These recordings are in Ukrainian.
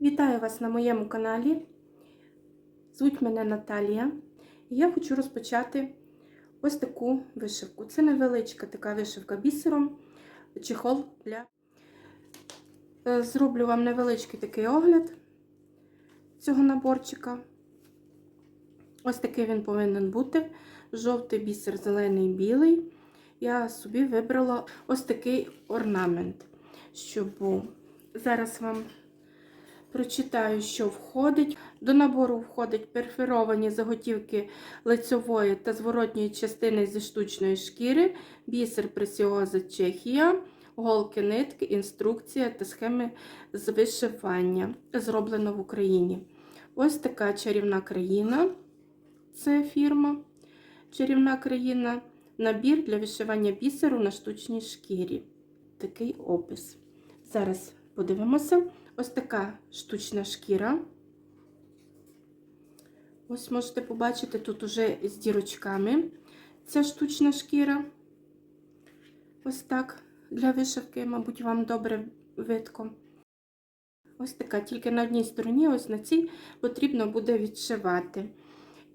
Вітаю вас на моєму каналі. Звуть мене Наталія. І я хочу розпочати ось таку вишивку. Це невеличка така вишивка бісером, чехол для. Е, Зроблю вам невеличкий такий огляд цього наборчика. Ось такий він повинен бути. Жовтий бісер, зелений білий. Я собі вибрала ось такий орнамент, щоб. Зараз вам прочитаю, що входить. До набору входять перферовані заготівки лицьової та зворотньої частини зі штучної шкіри, бісер пресіоза Чехія, голки нитки, інструкція та схеми з вишивання, зроблено в Україні. Ось така чарівна країна. Це фірма. Чарівна країна. Набір для вишивання бісеру на штучній шкірі. Такий опис. Зараз подивимося. Ось така штучна шкіра. Ось можете побачити, тут уже з дірочками ця штучна шкіра. Ось так для вишивки, мабуть, вам добре видко. Ось така, тільки на одній стороні, ось на цій потрібно буде відшивати.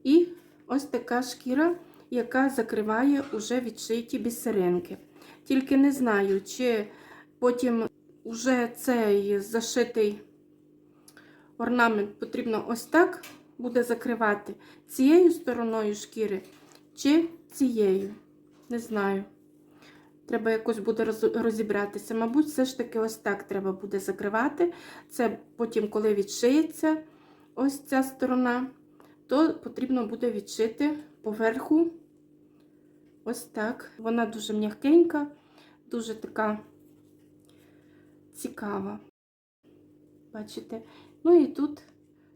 І ось така шкіра, яка закриває уже відшиті бісеринки. Тільки не знаю, чи потім уже цей зашитий орнамент потрібно ось так буде закривати цією стороною шкіри чи цією. Не знаю. Треба якось буде розібратися. Мабуть, все ж таки ось так треба буде закривати. Це потім, коли відшиється ось ця сторона, то потрібно буде відшити поверху. Ось так. Вона дуже м'якенька, дуже така цікава. Бачите? Ну і тут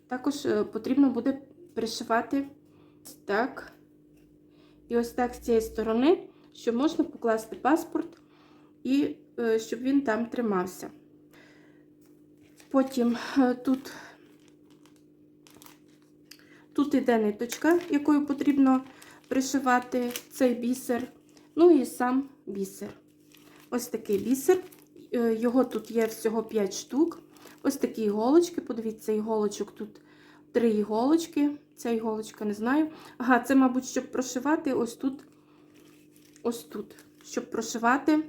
також е, потрібно буде пришивати так. І ось так з цієї сторони, щоб можна покласти паспорт і е, щоб він там тримався. Потім е, тут тут іде ниточка, якою потрібно пришивати цей бісер. Ну і сам бісер. Ось такий бісер. Його тут є всього 5 штук. Ось такі іголочки. Подивіться, іголочок тут три іголочки. Ця іголочка не знаю. Ага, це, мабуть, щоб прошивати ось тут, ось тут, щоб прошивати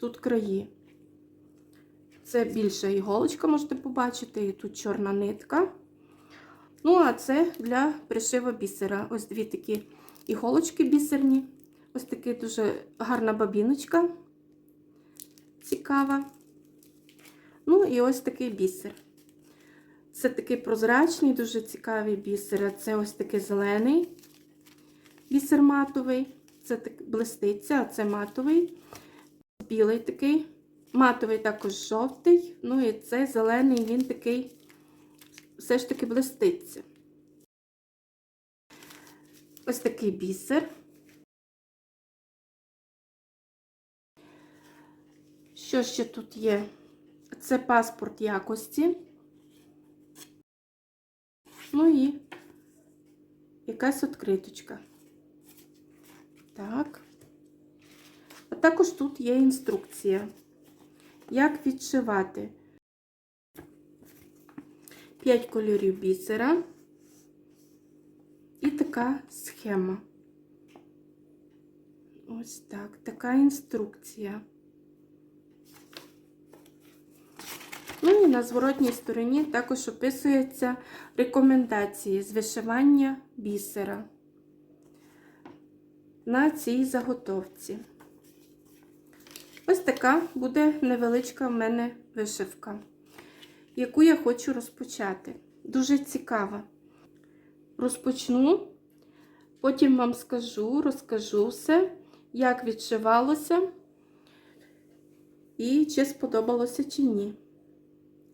тут краї. Це більша іголочка, можете побачити, і тут чорна нитка. Ну, а це для пришиву бісера. Ось дві такі іголочки бісерні. Ось така дуже гарна бабіночка. Цікава. Ну, і ось такий бісер. Це такий прозрачний, дуже цікавий бісер. Це ось такий зелений бісер матовий. Це так блиститься, а це матовий, білий такий. Матовий також жовтий. Ну і цей зелений, він такий все ж таки блиститься. Ось такий бісер. Що ще тут є? Це паспорт якості. Ну і якась відкриточка. Так. А також тут є інструкція, як відшивати 5 кольорів бісера і така схема. Ось так, така інструкція. Ну і на зворотній стороні також описуються рекомендації з вишивання бісера на цій заготовці. Ось така буде невеличка в мене вишивка, яку я хочу розпочати. Дуже цікава. Розпочну, потім вам скажу, розкажу все, як відшивалося, і чи сподобалося, чи ні.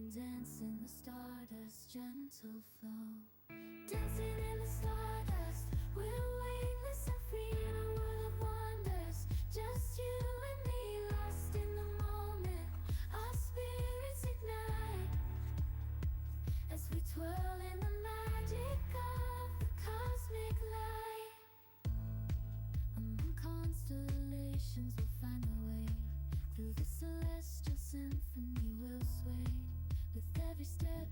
Dancing dance in the stardust gentle flow. Dancing in the stardust. Every step.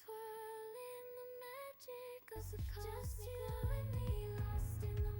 Twirl in the magic of the cosmic. Just you and me, lost in the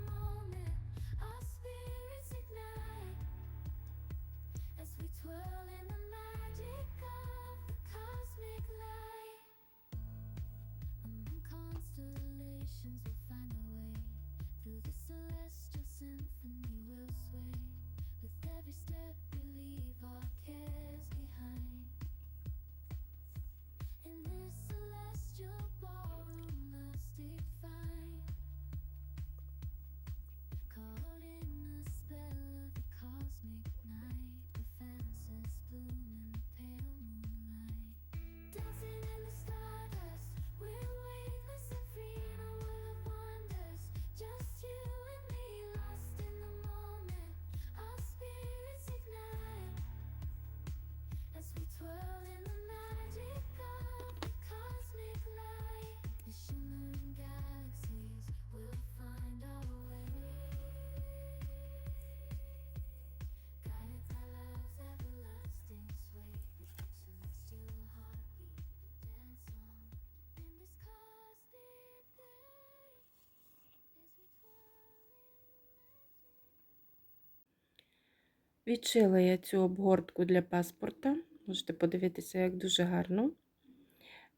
Відшила я цю обгортку для паспорта. Можете подивитися, як дуже гарно.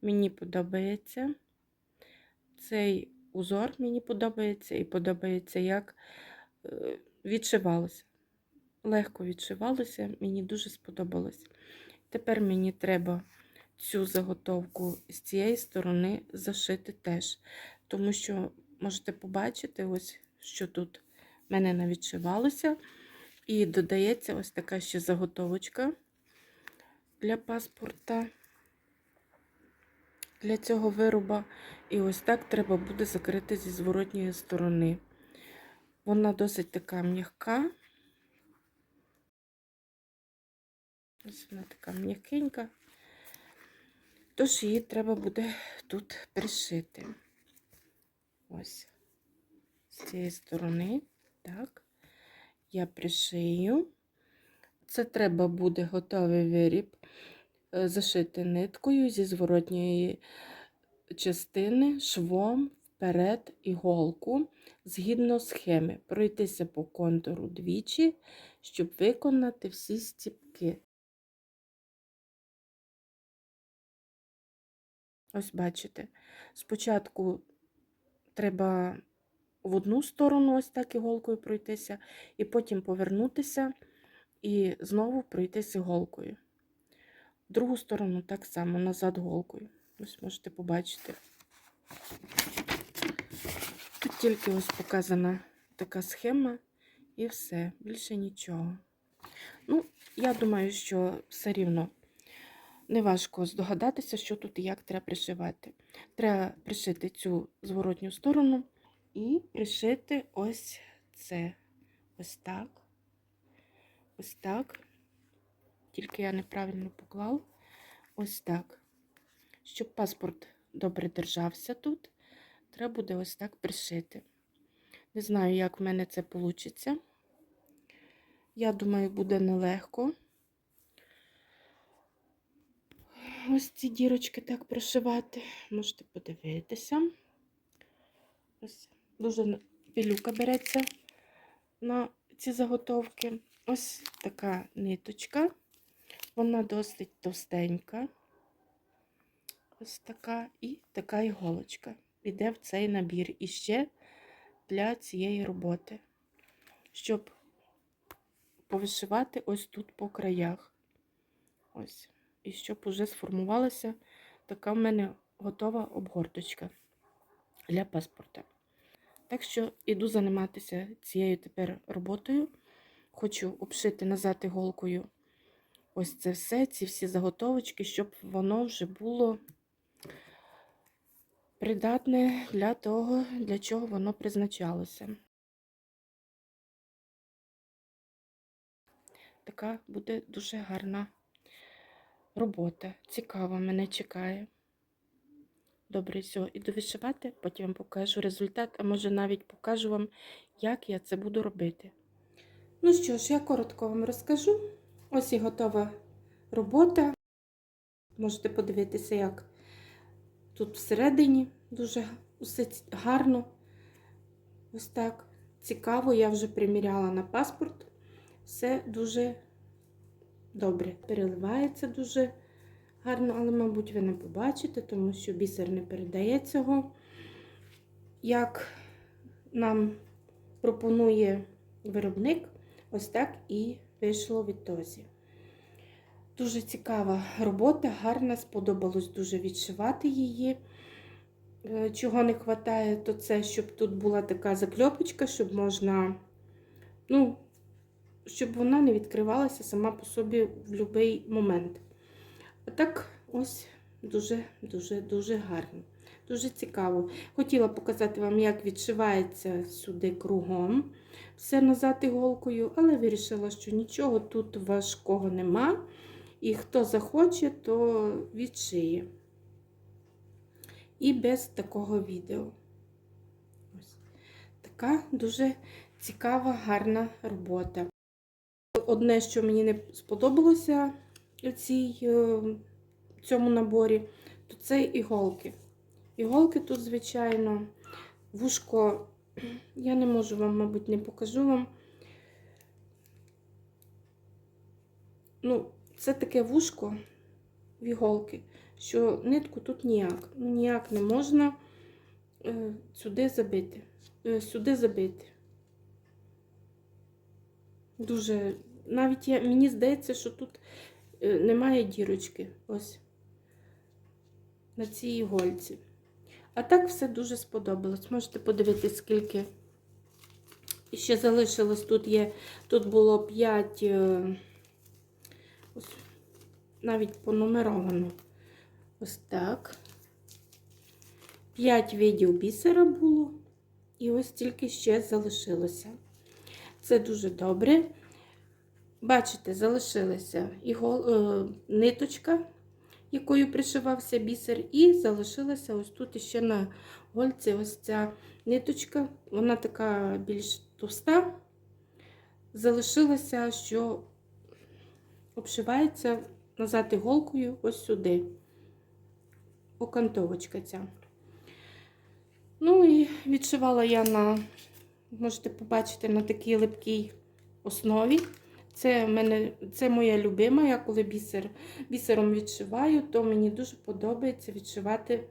Мені подобається. Цей узор мені подобається і подобається, як е, відшивалося. Легко відшивалося, мені дуже сподобалось. Тепер мені треба цю заготовку з цієї сторони зашити теж. Тому що можете побачити, ось що тут в мене навідшивалося. І додається ось така ще заготовочка для паспорта, для цього вироба. І ось так треба буде закрити зі зворотньої сторони. Вона досить така м'яка. Ось вона така м'якенька. Тож її треба буде тут пришити. Ось з цієї сторони. Так я пришию. Це треба буде готовий виріб е, зашити ниткою зі зворотньої частини швом вперед іголку згідно схеми. Пройтися по контуру двічі, щоб виконати всі стіпки. Ось бачите, спочатку треба в одну сторону ось так іголкою пройтися, і потім повернутися і знову пройтися іголкою. В другу сторону так само, назад голкою. Ось можете побачити. Тут тільки ось показана така схема і все, більше нічого. Ну, я думаю, що все рівно неважко здогадатися, що тут і як треба пришивати. Треба пришити цю зворотню сторону і пришити ось це. Ось так. Ось так. Тільки я неправильно поклав. Ось так. Щоб паспорт добре держався тут, треба буде ось так пришити. Не знаю, як в мене це вийде. Я думаю, буде нелегко. Ось ці дірочки так прошивати. Можете подивитися. Ось дуже пилюка береться на ці заготовки. Ось така ниточка. Вона досить товстенька. Ось така і така іголочка. Іде в цей набір. І ще для цієї роботи, щоб повишивати ось тут по краях. Ось. І щоб уже сформувалася така в мене готова обгорточка для паспорта. Так що іду займатися цією тепер роботою. Хочу обшити назад іголкою ось це все, ці всі заготовочки, щоб воно вже було придатне для того, для чого воно призначалося. Така буде дуже гарна робота. Цікава мене чекає. Добре, все, іду вишивати, потім вам покажу результат, а може навіть покажу вам, як я це буду робити. Ну що ж, я коротко вам розкажу. Ось і готова робота. Можете подивитися, як тут всередині дуже усе гарно. Ось так. Цікаво, я вже приміряла на паспорт. Все дуже добре. Переливається дуже гарно, але, мабуть, ви не побачите, тому що бісер не передає цього. Як нам пропонує виробник, ось так і вийшло відтоді. Дуже цікава робота, гарна, сподобалось дуже відшивати її. Е, Чого не вистачає, то це, щоб тут була така закльопочка, щоб можна, ну, щоб вона не відкривалася сама по собі в будь-який момент. Так, ось дуже-дуже дуже гарно. Дуже цікаво. Хотіла показати вам, як відшивається сюди кругом все назад іголкою, але вирішила, що нічого тут важкого нема. І хто захоче, то відшиє. І без такого відео. Ось. Така дуже цікава, гарна робота. Одне, що мені не сподобалося цій, е, цьому наборі, то це іголки. Іголки тут, звичайно, вушко, я не можу вам, мабуть, не покажу вам. Ну, це таке вушко в іголки, що нитку тут ніяк, ну, ніяк не можна е, сюди забити. Е, сюди забити. Дуже, навіть я, мені здається, що тут немає дірочки. Ось на цій ігольці. А так все дуже сподобалось. Можете подивитися, скільки ще залишилось. Тут є, тут було 5, ось, навіть понумеровано. Ось так. 5 видів бісера було. І ось тільки ще залишилося. Це дуже добре. Бачите, залишилася ігол, е, ниточка, якою пришивався бісер, і залишилася ось тут ще на гольці ось ця ниточка, вона така більш товста. Залишилася, що обшивається назад іголкою ось сюди. Окантовочка ця. Ну і відшивала я на, можете побачити, на такій липкій основі. Це, мене, це моя любима. Я коли бісер, бісером відшиваю, то мені дуже подобається відшивати,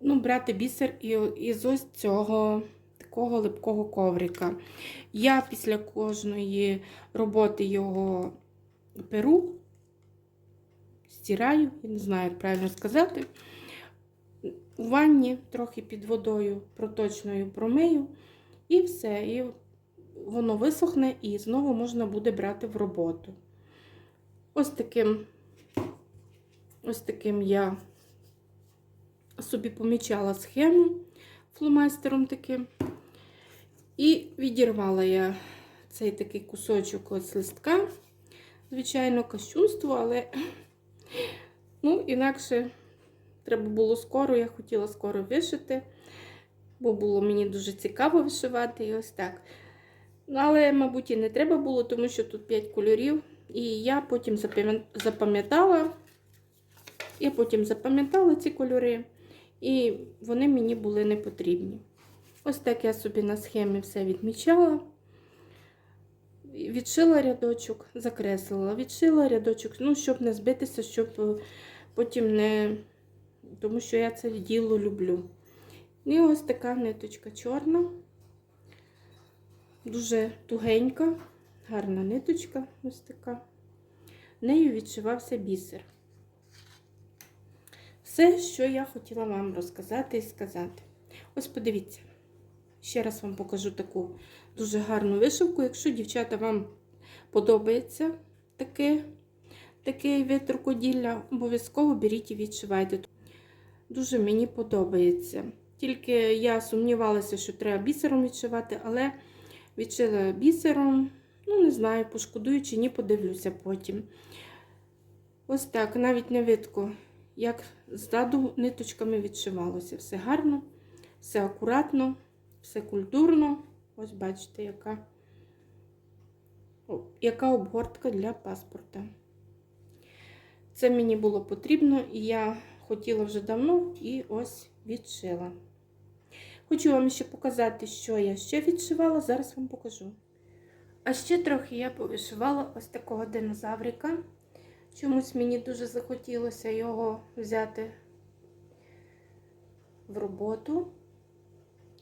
ну, брати бісер із ось цього такого липкого коврика. Я після кожної роботи його перу, стираю, я не знаю, як правильно сказати. У ванні трохи під водою проточною промию, і все. І воно висохне і знову можна буде брати в роботу. Ось таким, ось таким я собі помічала схему фломастером таким. І відірвала я цей такий кусочок ось листка. Звичайно, кощунство, але ну, інакше треба було скоро, я хотіла скоро вишити. бо було мені дуже цікаво вишивати і ось так. Але, мабуть, і не треба було, тому що тут 5 кольорів. І я потім запам'ятала. Я потім запам'ятала ці кольори, і вони мені були не потрібні. Ось так я собі на схемі все відмічала. Відшила рядочок, закреслила, відшила рядочок, ну, щоб не збитися, щоб е, потім не. Тому що я це діло люблю. І ось така ниточка чорна, дуже тугенька, гарна ниточка, ось така. Нею відшивався бісер. Все, що я хотіла вам розказати і сказати. Ось подивіться. Ще раз вам покажу таку дуже гарну вишивку. Якщо, дівчата, вам подобається таке, такий вид рукоділля, обов'язково беріть і відшивайте. Дуже мені подобається. Тільки я сумнівалася, що треба бісером відшивати, але відшила бісером, ну, не знаю, пошкодую чи ні, подивлюся потім. Ось так, навіть не видко, як ззаду ниточками відшивалося. Все гарно, все акуратно, все культурно. Ось бачите, яка, яка обгортка для паспорта. Це мені було потрібно, і я хотіла вже давно і ось відшила. Хочу вам ще показати, що я ще відшивала, зараз вам покажу. А ще трохи я повишивала ось такого динозаврика. Чомусь мені дуже захотілося його взяти в роботу.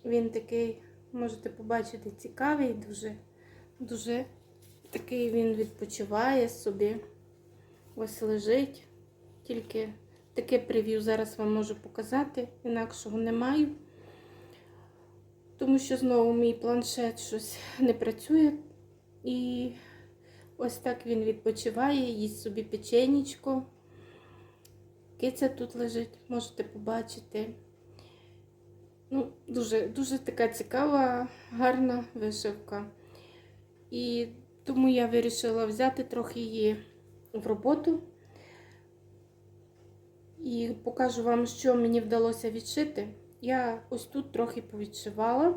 Він такий, можете побачити, цікавий, дуже, дуже такий він відпочиває собі. Ось лежить. Тільки таке прев'ю зараз вам можу показати, інакшого не маю. Тому що знову мій планшет щось не працює. І ось так він відпочиває, їсть собі печенечко. Киця тут лежить, можете побачити. Ну, Дуже дуже така цікава, гарна вишивка. І тому я вирішила взяти трохи її в роботу. І покажу вам, що мені вдалося відшити. Я ось тут трохи повідшивала.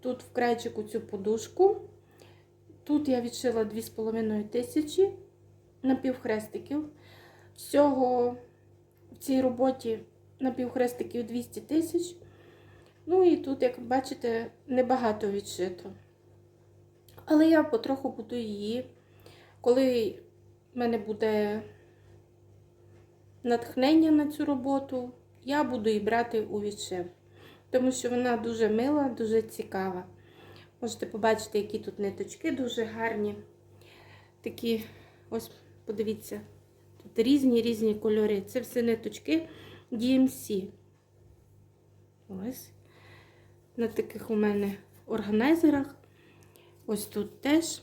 Тут в крайчику цю подушку. Тут я відшила 2,5 тисячі напівхрестиків. Всього в цій роботі напівхрестиків 200 тисяч. Ну і тут, як бачите, небагато відшито. Але я потроху буду її, коли в мене буде натхнення на цю роботу, я буду її брати у відшив. Тому що вона дуже мила, дуже цікава. Можете побачити, які тут ниточки дуже гарні. Такі, ось, подивіться, тут різні різні кольори. Це все ниточки DMC. Ось. На таких у мене органайзерах. Ось тут теж.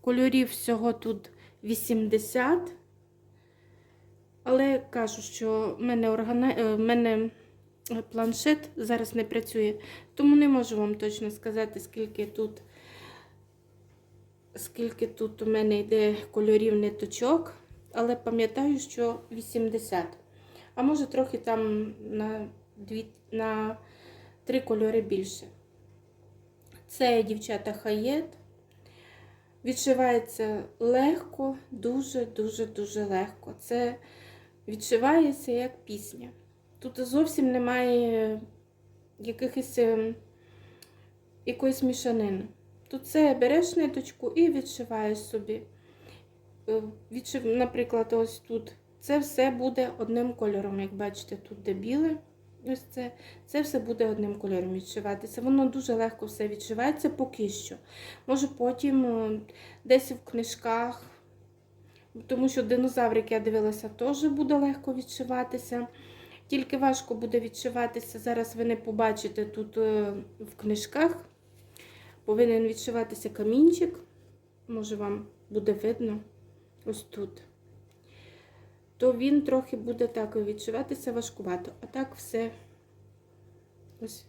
Кольорів всього тут 80. Але кажу, що в мене, органи... е, в мене планшет зараз не працює, тому не можу вам точно сказати, скільки тут, скільки тут у мене йде кольорів ниточок, але пам'ятаю, що 80. А може трохи там на, дві... на три кольори більше. Це дівчата хаєт. Відшивається легко, дуже-дуже-дуже легко. Це відшивається як пісня. Тут зовсім немає якихось ем, якоїсь мішанини. Тут це береш ниточку і відшиваєш собі. Е, Відшив, наприклад, ось тут. Це все буде одним кольором, як бачите, тут де біле. Ось це, це все буде одним кольором відшиватися. Воно дуже легко все відшивається поки що. Може потім е, десь в книжках, тому що динозаврик, я дивилася, теж буде легко відшиватися. Тільки важко буде відшиватися. Зараз ви не побачите тут е, в книжках. Повинен відшиватися камінчик. Може, вам буде видно ось тут. То він трохи буде так відшиватися важкувато. А так все ось.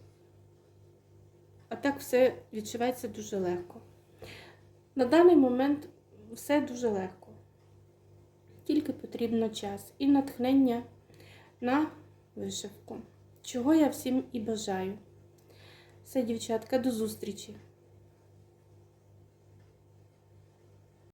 А так все відшивається дуже легко. На даний момент все дуже легко. Тільки потрібно час і натхнення на вишивку. чого я всім і бажаю. Все, дівчатка, до зустрічі!